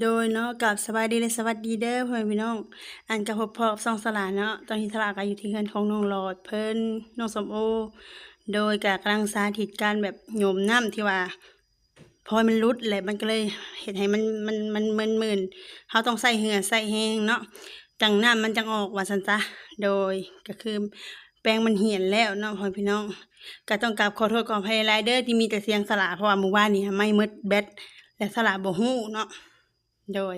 โดยเนาะกับสบายดีและสวัสดีเด้อพ่อแม่พี่น้อง อันกับพบพอซองสลาเนาะตอนนี้สลาก็อยู่ที่เฮือนของน้องหลอดเพิ่นน้องสมโอ โดยกับกำลังสาธิตการแบบโยมน้ำที่ว่าพอมันรุดแหละมันก็เลยเห็นให้มันมันมันมึนมึนๆเขาต้องใส่เหือใส่แห้งเนาะจังน้ำมันจังออกว่าสันจ้ะโดยก็คือแป้งมันเหี่ยนแล้วเนาะพ่อพี่น้อง ก็ต้องกราบขอโทษขออภัยหลายเด้อที่มีแต่เสียงสละเพราะว่าเมื่อวานนี้ไม่มืดแบตและสละบ่ฮู้เนาะ โดย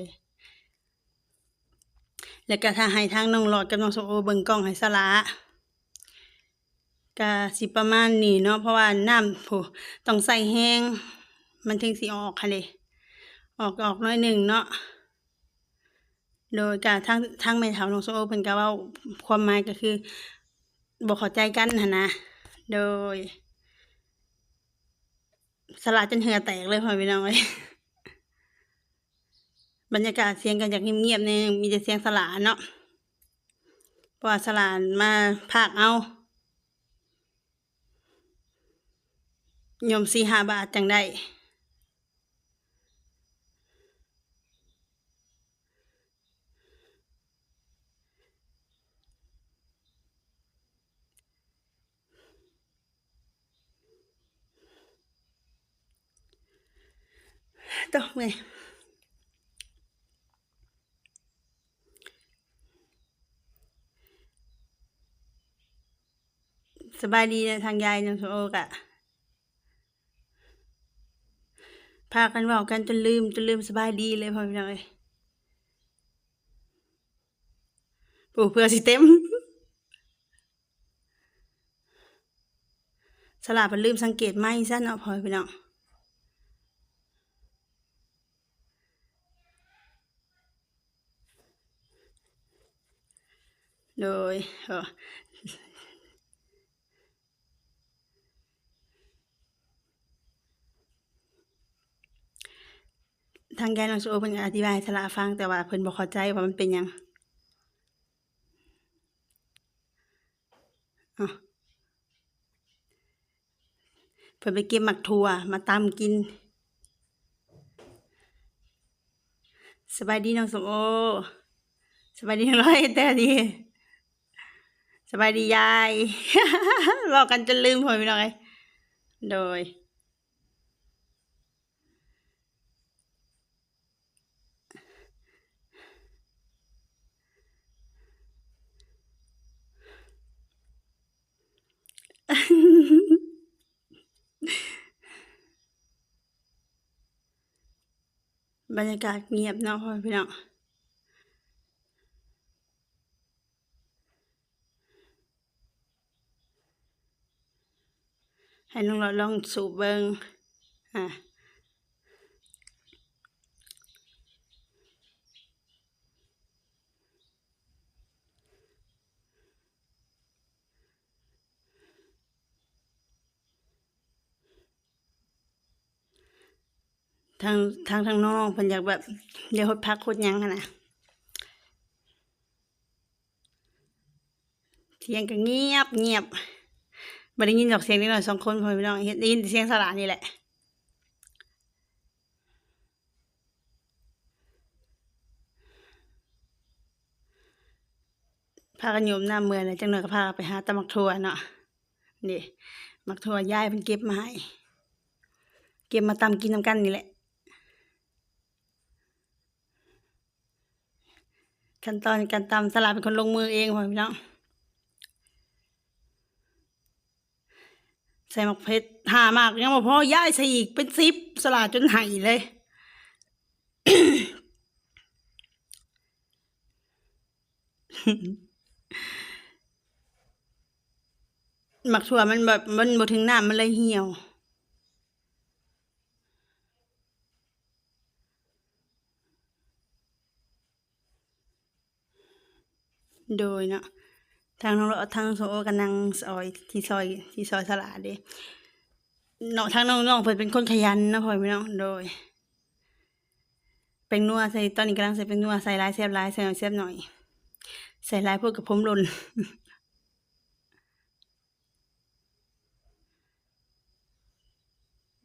แล้วก็ถ้าให้ทางน้องหลอดกับน้องโซโอเบิ่งกล้องให้สละก็สิประมาณนี้เนาะเพราะว่าน้ำผู้ต้องใส่แห้ง มันถึงสิออกค่ะเลยออกออกน้อยหนึ่งเนาะโดยการทั้งทั้งแม่เฒ่าน้องโซโอเพิ่นก็ว้าความหมายก็คือบ่เข้าใจกันหั่นะ โดย สลาจนเหือแตกเลยพ่อพี่น้องเอ้ย บรรยากาศเสียงกันจากเงียบๆเนี่ยมีแต่เสียงสลาเนาะเพราะว่าสลามาพากเอายมสี่ห้าบาทจังได้ต้องไง สบายดีนะทางยายน้องโซโอกะพากันเว่ากันจนลืมจนลืมสบายดีเลยพ่อพี่น้องเอ้ยปลูกเพื่อสิเต็มสลับมันลืมสังเกตไหมสั้นเนาะพ่อพี่น้องโดยเอ่อ ทางยายน้องโซเพิ่นก็อธิบายสลาฟังแต่ว่าเพิ่นบ่เข้าใจว่ามันเป็นหยังเพิ่นไปเก็บหมักถั่วมาตำกิน สบายดีน้องสมโอ สบายดีร้อยแต่ดี สบายดียายบอกกันจนลืมพอพี่น้องไงโดย บรรยากาศเงียบเนาะพ่อพี่น้องให้น้องเราลองสูบเบิงอะ ทางทางทางน้องเพิ่นอยากแบบเดี๋ยวหดพักหดหยังหั้นนะเสียงก็เงียบเงียบไม่ได้ยินดอกเสียงนิดหน่อยสองคนพอพี่น้องเห็นได้ยินเสียงสลานี่แหละพากันโยมหน้าเมืองเลยจังหน่อยก็พาไปหาตะมักทัวเนาะนี่มักทัวยายเพิ่นเก็บมาให้เก็บมาตำกินน้ำกันนี่แหละ ขั้นตอนการตำสลาเป็นคนลงมือเองพี่น้องใส่หมักเพชรหามากยังบ่พอย่ายใส่อีกเป็นซิปสลาดจนไหายเลยหมักถั่วมันแบบมันบ่ถึงน้ำมันเลยเหี่ยว โดยเนาะทางน้องเราทางโซกันนังซอยที่ซอยที่ซอยสลาเด้เนาะทางน้องๆเพิ่นเป็นคนขยันนะพ่อพี่น้องโดยเป็นนัวใส่ตอนนี้กำลังใส่เป็นนัวใส่ลายแซ่บลายใส่หน่อยแซ่บหน่อย ใส่ลายพวกกับผมหล่น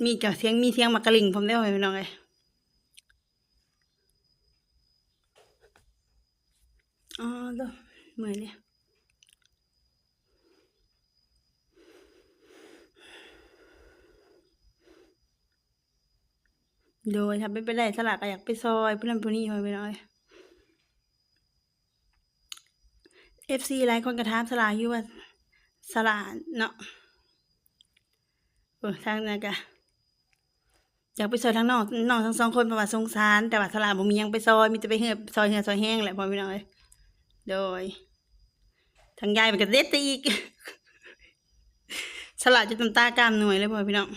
มีกับเสียงมีเสียงมักกะลิงผมได้พ่อพี่น้องเลยอ๋อเด้อ เหมือนเลยโดยถ้าไม่เป็นไรสลักอยากไปซอยเพื่อนผู้นี้ไปหน่อยเอฟซีหลายคนกระทามสลาอยู่ว่าสลาเนาะเออทางนั้นกะอยากไปซอยทั้งน้องน้องทั้งสองคนเพระว่าสงสาร แต่ว่าสลาบ่มียังไปซอยมีแต่ไปเหือบซอยเหือซอยแห้งแหละพ่อพี่น้อย โดย ทางยายมันก็เด็ดไปอีก สลัดจะตำตากล้ามหน่วยเลยพ่อพี่น้อง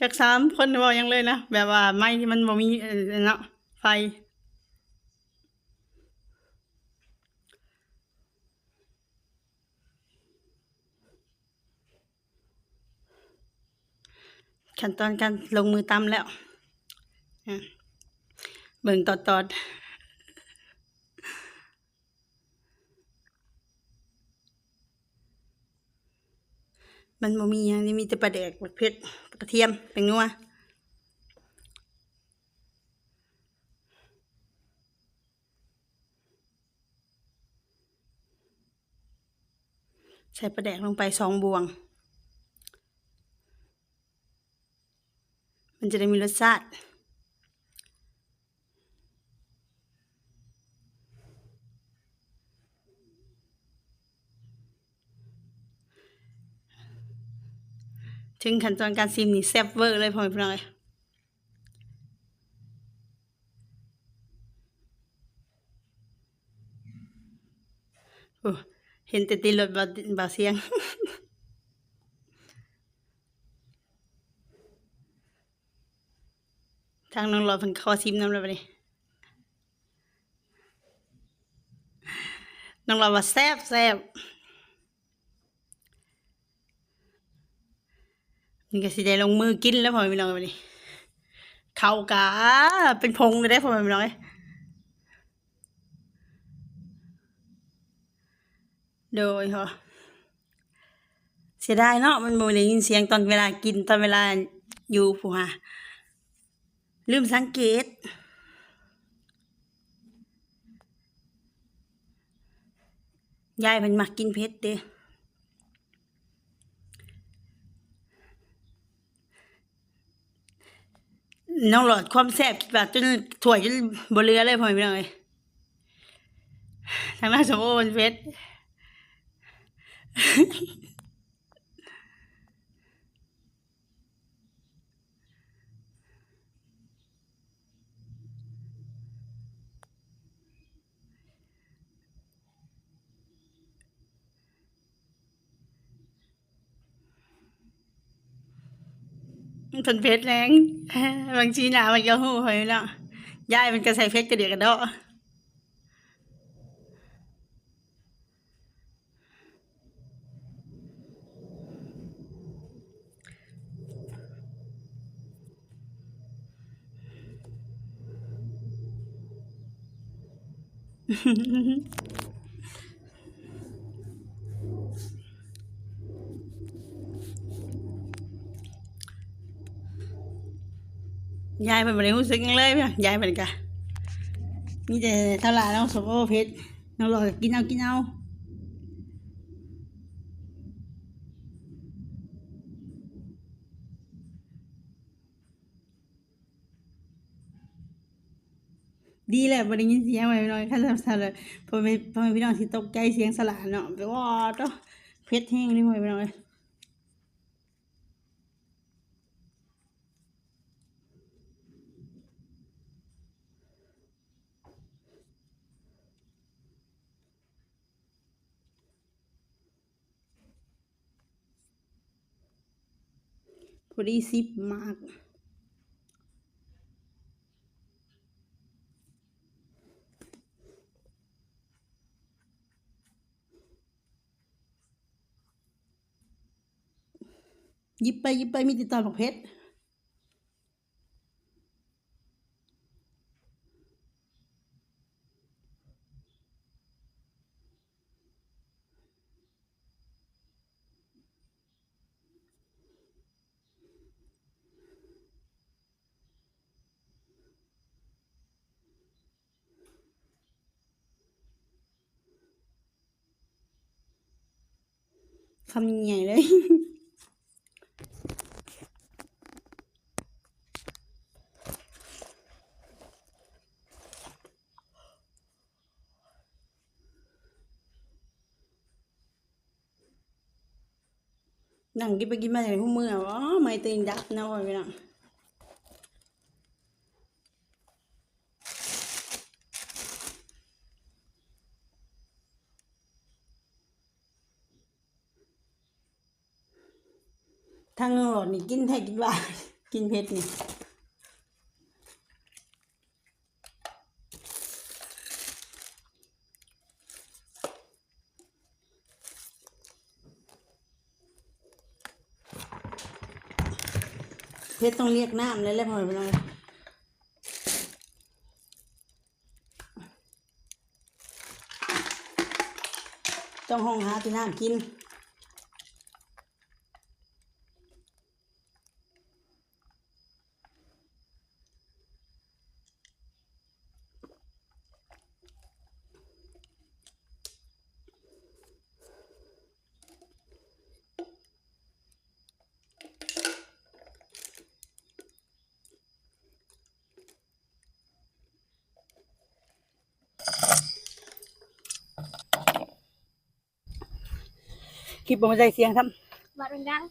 จากสามคนบอกยังเลยนะแบบว่าไม้ที่มันบ่มีเออเนาะไฟ ขั้นตอนการลงมือตำแล้วเบิ่งตอดตอดมันบ่มีหยังนี่มีแต่ปลาแดกบักเผ็ดกระเทียมเป็นนัวใส่ปลาแดกลงไปสองบวง มันจะได้มีรสชาติถึงขั้นตอนการซิมนี่แซ่บเวอร์เลยพ่อพี่น้องเอ้ยเห็นแต่ตีรถบาบาเสียง ทางน้องรอเพิ่นขอซิมน้ำแล้วบัดนี้น้องรอว่าแซ่บแซ่บนี่ก็สิได้ลงมือกินแล้วพอม่พี่น้องบัดนี้เข้ากะเป็นพงเลยได้พ่อแม่พี่น้องเอ้โดยเหรอเสียดายเนาะมันบ่ได้ยินเสียงตอนเวลากินตอนเวลาอยู่ผู้หา ลืมสังเกต ยายมันมักกินเผ็ดเด้น้องหลอดความแซ่บคิดว่าจนถ้วยจนบเหลือเลยพ่อแม่พี่น้องเอ้ยทางหน้าสมโอมันเผ็ด เป็นเพชรแรงบางทีหนามันก็หูหอยเนาะยายมันก็ใส่เพชรกระเดียกกระเดาะ ยายมันไม่ได้รู้สึกยังเลยพียงยายมันก็มีแต่ตลาดน้องสมโอเพชรน้องรอกินเอากินเอาดีแหละบริยินเสียงไว้หน่อยค่ะสำหรับพอไม่พอไม่พี่น้องสิตกใจเสียงสลาเนาะไปว่าตัวเพชรแห้งเลยพ่พี่น้องเอ้ย อดีซิปมาก ยิบไปยิบไปมีติดตอนของเพชร คำใหญ่เลย นั่งกินไปกินมาจากพวมืออ๋อไม่ตื่นดับนะโอ้ยพี่น้อง ทางหลดนี่กินแท้กินหวากินเผ็ดนี่เผ็ดต้องเรียกน้ำเลยแหละพ่อพี่น้องต้องห้องหาที่น้ำกิน ลิปบนใจเสียงครับมาดัง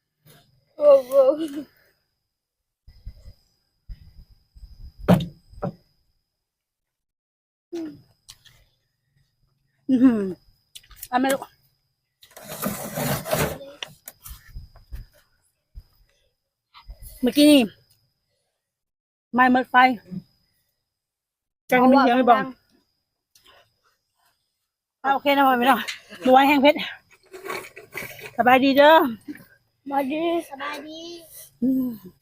ๆโอ้โหอือหือเอาไม่รู้เมื่อกี้นี่ไม่หมดไฟแกงไม่เสียงไม่บอกอะโอเคนะพ่อไม่ต้องดูไว้แห้งเพชร สบายดีเด้อมาดีสบายดี